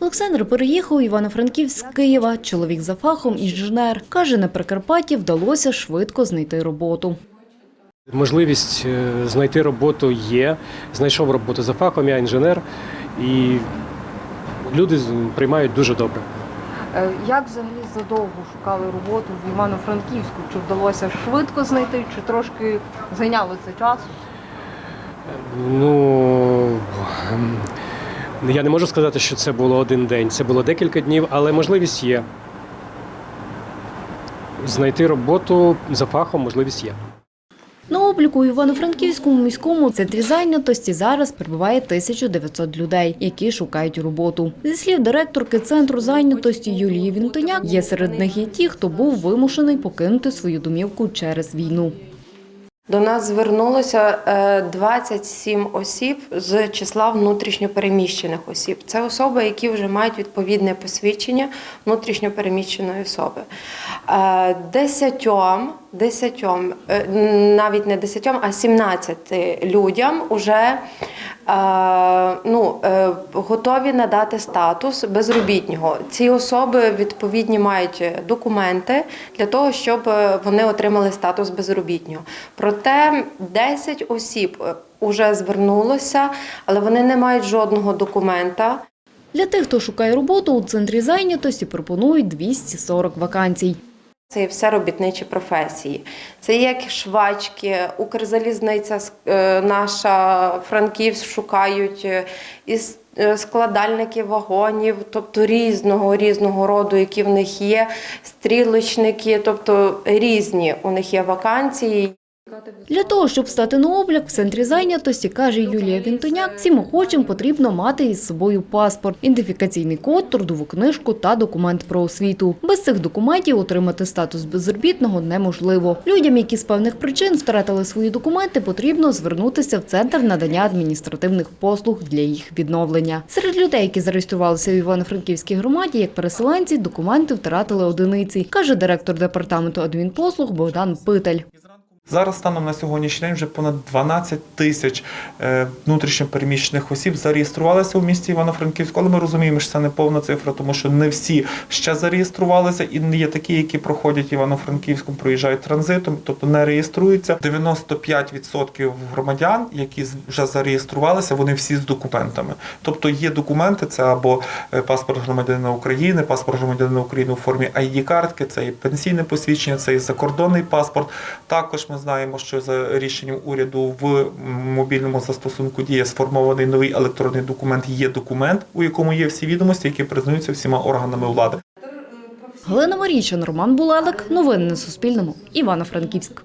Олександр переїхав у Івано-Франківськ з Києва. Чоловік за фахом інженер. Каже, на Прикарпатті вдалося швидко знайти роботу. Можливість е, знайти роботу є. Знайшов роботу за фахом, я інженер, і люди приймають дуже добре. Е, Як взагалі задовго шукали роботу в Івано-Франківську? Чи вдалося швидко знайти, чи трошки зайняло це часу? Ну ем, я не можу сказати, що це було один день. Це було декілька днів, але можливість є. Знайти роботу за фахом можливість є. На обліку у Івано-Франківському міському центрі зайнятості зараз перебуває 1900 людей, які шукають роботу. Зі слів директорки центру зайнятості Юлії Вінтоняк, є серед них і ті, хто був вимушений покинути свою домівку через війну. До нас звернулося е, 27 осіб з числа внутрішньопереміщених осіб. Це особи, які вже мають відповідне посвідчення внутрішньопереміщеної особи. Е, Десятьом, десятьом, е, навіть не десятьом, а 17 людям вже е, ну, е, готові надати статус безробітнього. Ці особи відповідні мають документи для того, щоб е, вони отримали статус безробітнього. Проте 10 осіб вже звернулося, але вони не мають жодного документа. Для тих, хто шукає роботу, у центрі зайнятості пропонують 240 вакансій. Це все робітничі професії. Це як швачки, Укрзалізниця е, наша, Франківськ шукають е, із е, складальники вагонів, тобто різного різного роду, які в них є, стрілочники, тобто різні у них є вакансії. Для того, щоб стати на облік в центрі зайнятості, каже Юлія Вінтоняк, всім охочим потрібно мати із собою паспорт, ідентифікаційний код, трудову книжку та документ про освіту. Без цих документів отримати статус безробітного неможливо. Людям, які з певних причин втратили свої документи, потрібно звернутися в центр надання адміністративних послуг для їх відновлення. Серед людей, які зареєструвалися у Івано-Франківській громаді, як переселенці, документи втратили одиниці, каже директор департаменту адмінпослуг Богдан Питель. Зараз станом на сьогоднішній день вже понад 12 тисяч е, внутрішньопереміщених осіб зареєструвалися у місті Івано-Франківську, але ми розуміємо, що це не повна цифра, тому що не всі ще зареєструвалися, і є такі, які проходять Івано-Франківськом, проїжджають транзитом, тобто не реєструються. 95% громадян, які вже зареєструвалися, вони всі з документами. Тобто є документи, це або е, паспорт громадянина України, паспорт громадянина України у формі ID-картки, це і пенсійне посвідчення, це і закордонний паспорт. Також ми знаємо, що за рішенням уряду в мобільному застосунку діє сформований новий електронний документ. Є документ, у якому є всі відомості, які признаються всіма органами влади. Галина Марійчин, Роман Булелик. Новини на Суспільному. Івано-Франківськ.